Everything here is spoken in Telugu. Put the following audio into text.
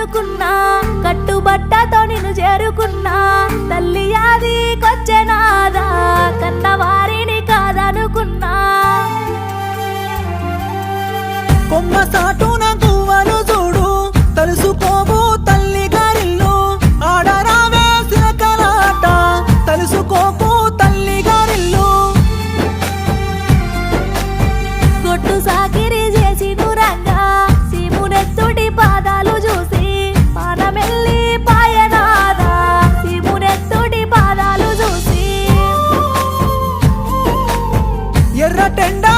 చేరుకున్నా కట్టుబట్టతో నిన్ను చేరుకున్నా తల్లి అది కొచ్చెనాదా కన్నవారిని కాదనుకున్నా. కొమ్మ సాటునా ఎర్ర టెండ